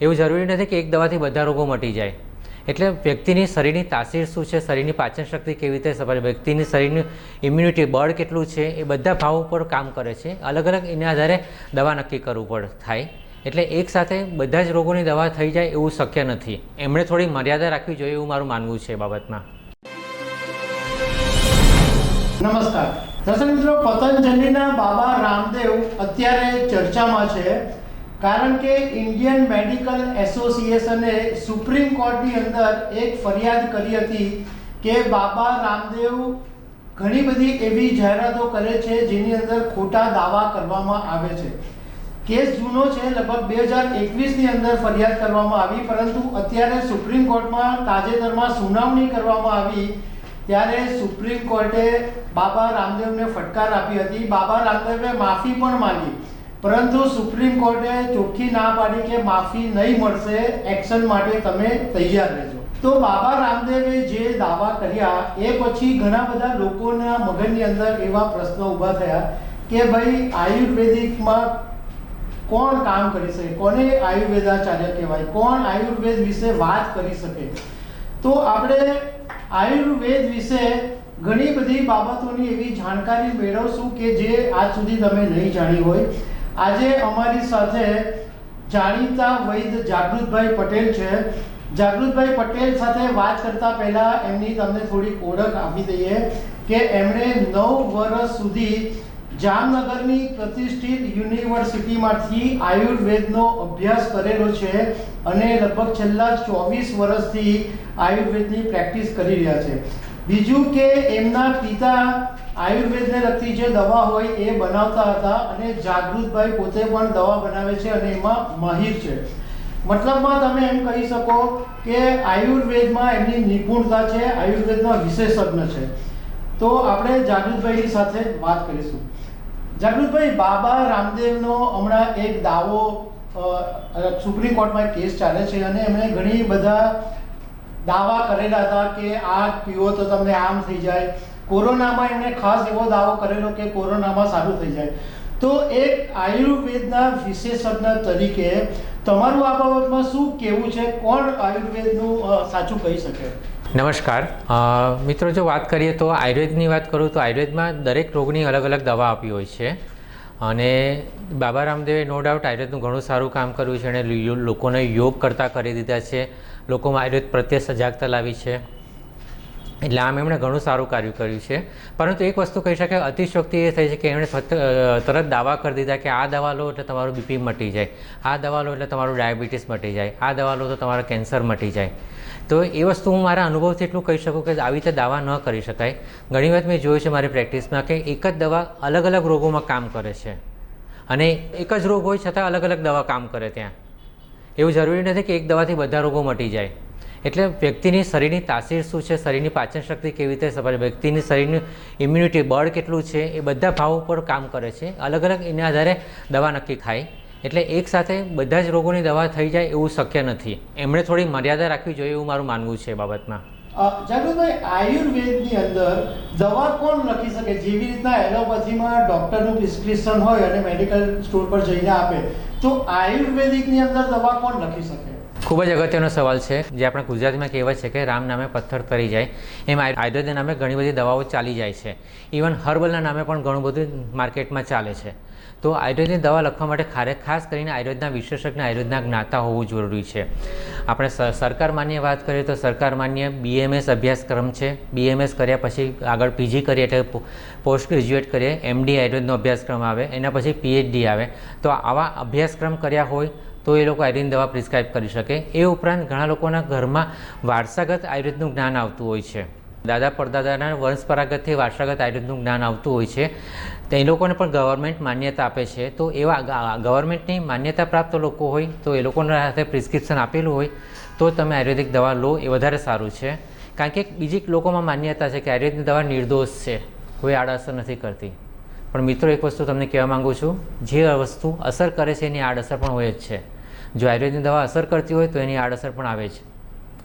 એવું જરૂરી નથી કે એક દવાથી બધા રોગો મટી જાય. એટલે વ્યક્તિની શરીરની તાસીર શું છે, શરીરની પાચન શક્તિ કેવી રીતે સફળ વ્યક્તિની શરીરની ઇમ્યુનિટી બળ કેટલું છે, એ બધા ભાવ ઉપર કામ કરે છે. અલગ અલગ એના આધારે દવા નક્કી કરવું પડે, થાય. એટલે એક સાથે બધા જ રોગોની દવા થઈ જાય એવું શક્ય નથી. એમણે થોડી મર્યાદા રાખવી જોઈએ એવું મારું માનવું છે બાબતમાં. નમસ્કાર. મિત્રો, પતંજલિના બાબા રામદેવ અત્યારે ચર્ચામાં છે. કારણ કે ઇન્ડિયન મેડિકલ એસોસિએશને સુપ્રીમ કોર્ટની અંદર એક ફરિયાદ કરી હતી કે બાબા રામદેવ ઘણી બધી એવી જાહેરાતો કરે છે જેની અંદર ખોટા દાવા કરવામાં આવે છે. કેસ જૂનો છે, લગભગ બે હજાર એકવીસની અંદર ફરિયાદ કરવામાં આવી, પરંતુ અત્યારે સુપ્રીમ કોર્ટમાં તાજેતરમાં સુનાવણી કરવામાં આવી, ત્યારે સુપ્રીમ કોર્ટે બાબા રામદેવને ફટકાર આપી હતી. બાબા રામદેવે માફી પણ માંગી. પરંતુ સુપ્રીમ કોર્ટે ચોખ્ખી ના પાડી કે માફી નહીં મળશે, એક્શન માટે તમે તૈયાર રહેજો. તો બાબા રામદેવે જે દાવા કર્યા, એ પછી ઘણા બધા લોકોના મગજની અંદર એવા પ્રશ્નો ઊભા થયા કે ભાઈ આયુર્વેદિકમાં કોણ કામ કરી શકે? કોને આયુર્વેદાચાર્ય કહેવાય? કોણ આયુર્વેદ વિશે વાત કરી શકે? તો આપણે આયુર્વેદ વિશે ઘણી બધી બાબતોની એવી જાણકારી મેળવશું કે જે આજ સુધી તમે નહીં જાણી હોય. આજે અમારી સાથે જાણીતા વૈદ જાગૃતભાઈ પટેલ છે. જાગૃતભાઈ પટેલ સાથે વાત કરતા પહેલા એમની તમને થોડીક ઓળખ આપી દઈએ કે એમણે નવ વર્ષ સુધી જામનગરની પ્રતિષ્ઠિત યુનિવર્સિટીમાંથી આયુર્વેદનો અભ્યાસ કરેલો છે અને લગભગ છેલ્લા ચોવીસ વર્ષથી આયુર્વેદની પ્રેક્ટિસ કરી રહ્યા છે. બીજું કે એમના પિતા આયુર્વેદને લગતી જે દવા હોય એ બનાવતા હતા અને જાગૃતભાઈ પોતે પણ દવા બનાવે છે અને એમાં માહિર છે. મતલબમાં તમે એમ કહી શકો કે આયુર્વેદમાં એમની નિપુણતા છે આયુર્વેદમાં વિશેષજ્ઞ છે. તો આપણે જાગૃતભાઈની સાથે વાત કરીશું. જાગૃતભાઈ, બાબા રામદેવનો હમણાં એક દાવો સુપ્રીમ કોર્ટમાં કેસ ચાલે છે અને એમણે ઘણી બધા દાવા કરેલા હતા કે આ પીવો તો તમને આમ થઈ જાય. કોરોનામાં એમણે ખાસ એવો દાવો કરેલો કે કોરોનામાં સારું થઈ જાય. તો એક આયુર્વેદના વિશેષજ્ઞ તરીકે તમારું આ બાબતમાં શું કહેવું છે? કોણ આયુર્વેદનું સાચું કહી શકે? નમસ્કાર. મિત્રો, જો વાત કરીએ તો આયુર્વેદની વાત કરું તો આયુર્વેદમાં દરેક રોગની અલગ અલગ દવા આપી હોય છે. અને બાબા રામદેવે નો ડાઉટ આયુર્વેદનું ઘણું સારું કામ કર્યું છે. અને લોકોને યોગ કરતા કરી દીધા છે. લોકોમાં આયુર્વેદ પ્રત્યે સજાગતા લાવી છે. એટલે આમ એમણે ઘણું સારું કાર્ય કર્યું છે. પરંતુ એક વસ્તુ કહી શકાય અતિશોક્તિ એ થઈ છે કે એમણે તરત દાવા કરી દીધા કે આ દવા લો એટલે તમારું બીપી મટી જાય. આ દવા લો એટલે તમારું ડાયાબિટીસ મટી જાય. આ દવા લો તો તમારું કેન્સર મટી જાય. તો એ વસ્તુ હું મારા અનુભવથી એટલું કહી શકું કે આવી રીતે દાવા ન કરી શકાય. ઘણી વખત મેં જોયું છે મારી પ્રેક્ટિસમાં કે એક જ દવા અલગ અલગ રોગોમાં કામ કરે છે. અને એક જ રોગ હોય છતાં અલગ અલગ દવા કામ કરે ત્યાં. એવું જરૂરી નથી કે એક દવાથી બધા રોગો મટી જાય. એટલે વ્યક્તિની શરીરની તાસીર શું છે? શરીરની પાચન શક્તિ કેવી રીતે સફળ વ્યક્તિની શરીરની ઇમ્યુનિટી બળ કેટલું છે? એ બધા ભાવ ઉપર કામ કરે છે. અલગ અલગ એના આધારે દવા નક્કી ખાય એટલે એક સાથે બધા જ રોગોની દવા થઈ જાય એવું શક્ય નથી. એમણે થોડી મર્યાદા રાખવી જોઈએ એવું મારું માનવું છે એ બાબતમાં. જાગૃતભાઈ, આયુર્વેદની અંદર દવા કોણ લખી શકે? જેવી રીતના એલોપેથીમાં ડોક્ટરનું પ્રિસ્ક્રિપ્શન હોય અને મેડિકલ સ્ટોર પર જઈને આપે, તો આયુર્વેદિકની અંદર દવા કોણ લખી શકે? ખૂબ જ અગત્યનો સવાલ છે, જે આપણે ગુજરાતીમાં કહેવાય છે કે રામ નામે પથ્થર તરી જાય. એમ આયુ- આયુર્વેદના નામે ઘણી બધી દવાઓ ચાલી જાય છે. ઇવન હર્બલના નામે પણ ઘણું બધું માર્કેટમાં ચાલે છે. તો આયુર્વેદની દવા લખવા માટે ખારે, ખાસ કરીને આયુર્વેદના વિશેષજ્ઞ, આયુર્વેદના જ્ઞાતા હોવું જરૂરી છે. આપણે સરકાર માન્ય વાત કરીએ તો સરકાર માન્ય બીએમએસ અભ્યાસક્રમ છે. બીએમએસ કર્યા પછી આગળ પીજી કરીએ એટલે પોસ્ટ ગ્રેજ્યુએટ કરીએ. એમડી આયુર્વેદનો અભ્યાસક્રમ આવે, એના પછી પીએચડી આવે. તો આવા અભ્યાસક્રમ કર્યા હોય તો એ લોકો આયુર્વેદની દવા પ્રિસ્ક્રાઇબ કરી શકે. એ ઉપરાંત ઘણા લોકોના ઘરમાં વારસાગત આયુર્વેદનું જ્ઞાન આવતું હોય છે. દાદા પરદાદાના વંશપરાગતથી વારસાગત આયુર્વેદનું જ્ઞાન આવતું હોય છે. તો એ લોકોને પણ ગવર્મેન્ટ માન્યતા આપે છે. તો એવા ગવર્મેન્ટની માન્યતા પ્રાપ્ત લોકો હોય, તો એ લોકોના સાથે પ્રિસ્ક્રિપ્શન આપેલું હોય, તો તમે આયુર્વેદિક દવા લો એ વધારે સારું છે. કારણ કે બીજી લોકોમાં માન્યતા છે કે આયુર્વેદની દવા નિર્દોષ છે. કોઈ આડઅસર નથી કરતી. પણ મિત્રો, એક વસ્તુ તમને કહેવા માગું છું. જે વસ્તુ અસર કરે છે એની આડઅસર પણ હોય જ છે. જો આયુર્વેદની દવા અસર કરતી હોય તો એની આડઅસર પણ આવે છે.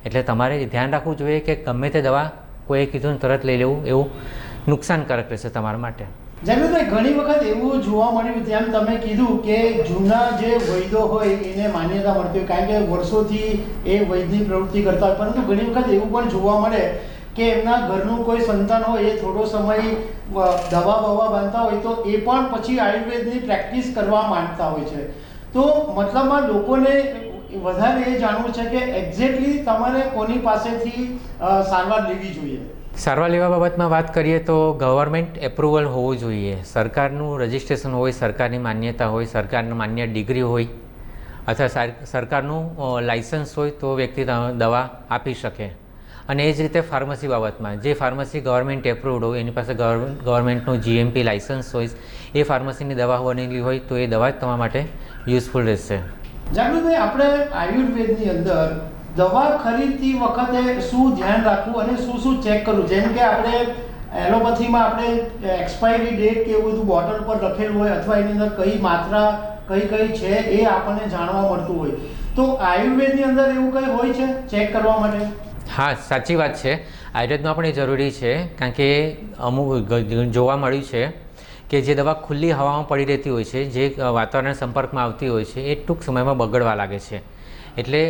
એટલે તમારે ધ્યાન રાખવું જોઈએ કે ગમે તે દવા કોઈએ કીધું તરત લઈ લેવું, એવું નુકસાનકારક રહેશે તમારા માટે. જાગૃતભાઈ ઘણી વખત એવું જોવા મળ્યું જેમ તમે કીધું કે જૂના જે વૈદ્યો હોય એને માન્યતા મળતી હોય, કારણ કે વર્ષોથી એ વૈદની પ્રવૃત્તિ કરતા હોય, પરંતુ ઘણી વખત એવું પણ જોવા મળે કે એમના ઘરનું કોઈ સંતાન હોય, એ થોડો સમય દવા બવા બાંધતા હોય, તો એ પણ પછી આયુર્વેદની પ્રેક્ટિસ કરવા માંગતા હોય છે. તો મતલબમાં લોકોને વધારે એ જાણવું છે કે એક્ઝેક્ટલી તમારે કોની પાસેથી સારવાર લેવી જોઈએ? સારવાર લેવા બાબતમાં વાત કરીએ તો ગવર્મેન્ટ એપ્રુવલ હોવું જોઈએ. સરકારનું રજિસ્ટ્રેશન હોય, સરકારની માન્યતા હોય, સરકારનું માન્ય ડિગ્રી હોય, અથવા સર- સરકારનું લાઇસન્સ હોય તો વ્યક્તિ દવા આપી શકે. અને એ જ રીતે ફાર્મસી બાબતમાં, જે ફાર્મસી ગવર્મેન્ટ એપ્રુવડ હોય, એની પાસે ગવર્મેન્ટ ગવર્મેન્ટનું જીએમપી લાઇસન્સ હોય, એ ફાર્મસીની દવા બનેલી હોય, તો એ દવા જ તમારા માટે યુઝફુલ રહેશે. જાગૃતભાઈ, આપણે આયુર્વેદની અંદર દવા ખરીદતી વખતે શું ધ્યાન રાખવું અને શું શું ચેક કરવું? જેમ કે આપણે એલોપેથીમાં આપણે એક્સપાયરી ડેટ કે એવું બધું બોટલ પર લખેલું હોય અથવા એની અંદર કઈ માત્રા, કઈ કઈ છે એ આપણને જાણવા મળતું હોય. તો આયુર્વેદની અંદર એવું કંઈ હોય છે ચેક કરવા માટે? હા, સાચી વાત છે. આયુર્વેદમાં પણ એ જરૂરી છે, કારણ કે અમુક જોવા મળ્યું છે કે જે દવા ખુલ્લી હવામાં પડી રહેતી હોય છે, જે વાતાવરણ સંપર્કમાં આવતી હોય છે, એ ટૂંક સમયમાં બગડવા લાગે છે. એટલે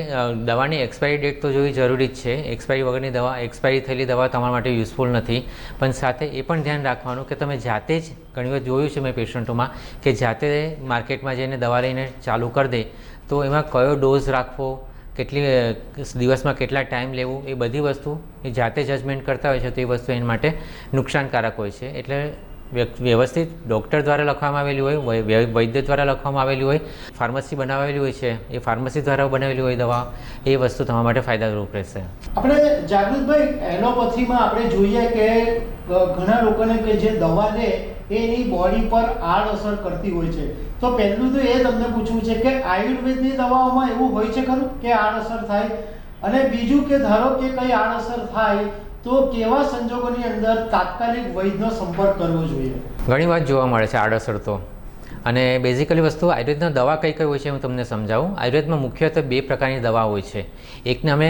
દવાની એક્સપાયરી ડેટ તો જોવી જરૂરી જ છે. એક્સપાયરી વગરની દવા એક્સપાયરી થયેલી દવા તમારા માટે યુઝફુલ નથી. પણ સાથે એ પણ ધ્યાન રાખવાનું કે તમે જાતે જ, ઘણી વખત જોયું છે મેં પેશન્ટોમાં, કે જાતે માર્કેટમાં જઈને દવા લઈને ચાલુ કરી દે, તો એમાં કયો ડોઝ રાખવો કેટલી દિવસમાં કેટલા ટાઈમ લેવું એ બધી વસ્તુ એ જાતે જજમેન્ટ કરતા હોય છે, તો એ વસ્તુ એના માટે નુકસાનકારક હોય છે. એટલે વ્યવસ્થિત ડૉક્ટર દ્વારા લખવામાં આવેલી હોય વૈદ્ય દ્વારા લખવામાં આવેલી હોય, ફાર્મસી બનાવેલી હોય છે, એ ફાર્મસી દ્વારા બનાવેલી હોય દવા, એ વસ્તુ તમારા માટે ફાયદારૂપ રહેશે. આપણે જાગૃતભાઈ, એલોપથીમાં આપણે જોઈએ કે ઘણા લોકોને કે જે દવા લે એની બોડી પર આડઅસર કરતી હોય છે. તો પહેલું તો એ તમને પૂછવું છે કે આયુર્વેદની દવાઓમાં એવું હોય છે ખરું કે આડઅસર થાય? અને બીજું કે ધારો કે કઈ આડઅસર થાય તો કેવા સંજોગોની અંદર તાત્કાલિક વૈદ્યનો સંપર્ક કરવો જોઈએ? ઘણી વાત જોવા મળે છે આડઅસર તો. અને બેઝિકલી વસ્તુ આયુર્વેદના દવા કઈ કઈ હોય છે હું તમને સમજાવું. આયુર્વેદમાં મુખ્યત્વે બે પ્રકારની દવા હોય છે. એકને અમે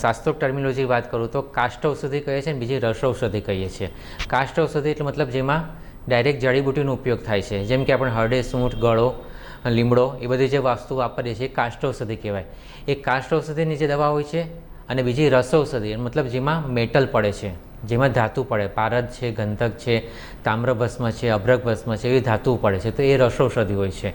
શાસ્ત્રોક ટર્મિનોલોજી વાત કરું તો કાષ્ઠ ઔષધિ કહીએ છીએ અને બીજી રસ ઔષધિ કહીએ છીએ. કાષ્ઠ ઔષધિ એટલે મતલબ જેમાં ડાયરેક્ટ જડીબુટીનો ઉપયોગ થાય છે. જેમ કે આપણે હરડે સૂંઠ, ગળો, લીમડો એ બધી જે વસ્તુ વાપરીએ છીએ કાષ્ટ ઔષધિ કહેવાય. એ કાષ્ઠ ઔષધિની જે દવા હોય છે અને બીજી રસૌષધિ મતલબ જેમાં મેટલ પડે છે, જેમાં ધાતુ પડે. પારદ છે, ગંધક છે તામ્રભસ્મ છે, અભ્રક ભસ્મ છે, એવી ધાતુ પડે છે. તો એ રસૌષધિ હોય છે.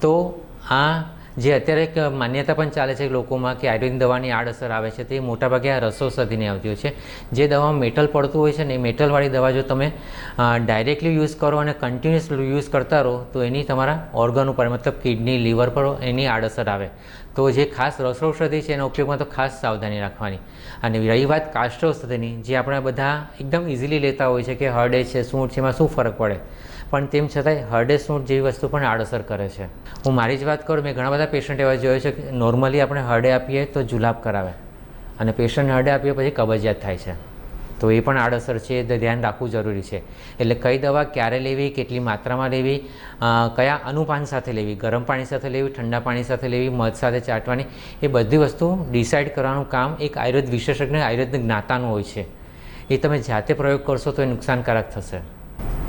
તો આ જે અત્યારે એક માન્યતા પણ ચાલે છે લોકોમાં કે આયુર્વેદિક દવાની આડઅસર આવે છે તે મોટાભાગે આ રસૌષધિની આવતી હોય છે. જે દવામાં મેટલ પડતું હોય છે ને એ મેટલવાળી દવા જો તમે ડાયરેક્ટલી યુઝ કરો અને કન્ટિન્યુઅસ યુઝ કરતા રહો, તો એની તમારા ઓર્ગન ઉપર, મતલબ કિડની લીવર પર એની આડઅસર આવે. તો જે ખાસ રસૌષધિ છે એના ઉપયોગમાં તો ખાસ સાવધાની રાખવાની. અને રહી વાત કાષ્ઠૌષધિની જે આપણે બધા એકદમ ઇઝીલી લેતા હોય છે કે હરડે છે સૂંઠ છે, એમાં શું ફરક પડે? પણ તેમ છતાંય હરડે સૂંઠ જેવી વસ્તુ પણ આડઅસર કરે છે. હું મારી જ વાત કરું, મેં ઘણા બધા પેશન્ટ એવા જોયા છે કે નોર્મલી આપણે હરડે આપીએ તો જુલાબ કરાવે અને પેશન્ટ હરડે આપીએ પછી કબજિયાત થાય છે. તો એ પણ આડઅસર છે, એ ધ્યાન રાખવું જરૂરી છે. એટલે કઈ દવા ક્યારે લેવી, કેટલી માત્રામાં લેવી કયા અનુપાન સાથે લેવી, ગરમ પાણી સાથે લેવી, ઠંડા પાણી સાથે લેવી, મધ સાથે ચાટવાની, એ બધી વસ્તુ ડિસાઇડ કરવાનું કામ એક આયુર્વેદ વિશેષજ્ઞ, આયુર્વેદ જ્ઞાતાનું હોય છે. એ તમે જાતે પ્રયોગ કરશો તો એ નુકસાનકારક થશે.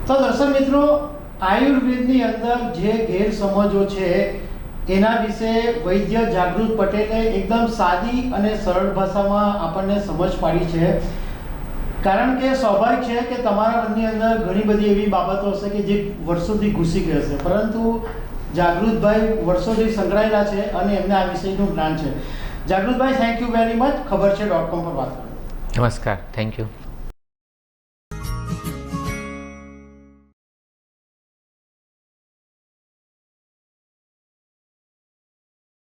તો દર્શક મિત્રો, આયુર્વેદની અંદર જે ગેરસમજો છે, એના વિશે વૈદ્ય જાગૃત પટેલે એકદમ સાદી અને સરળ ભાષામાં આપણને સમજ પાડી છે. કારણ કે સ્વાભાવિક છે કે તમારા મનની અંદર ઘણી બધી એવી બાબતો હશે કે જે વર્ષોથી ઘૂસી ગઈ હશે. પરંતુ જાગૃતભાઈ વર્ષોથી સંકળાયેલા છે અને એમને આ વિષયનું જ્ઞાન છે. જાગૃતભાઈ થેન્ક યુ વેરી મચ ખબર છે ડોટ કોમ પર વાત કરો. નમસ્કાર. Thank you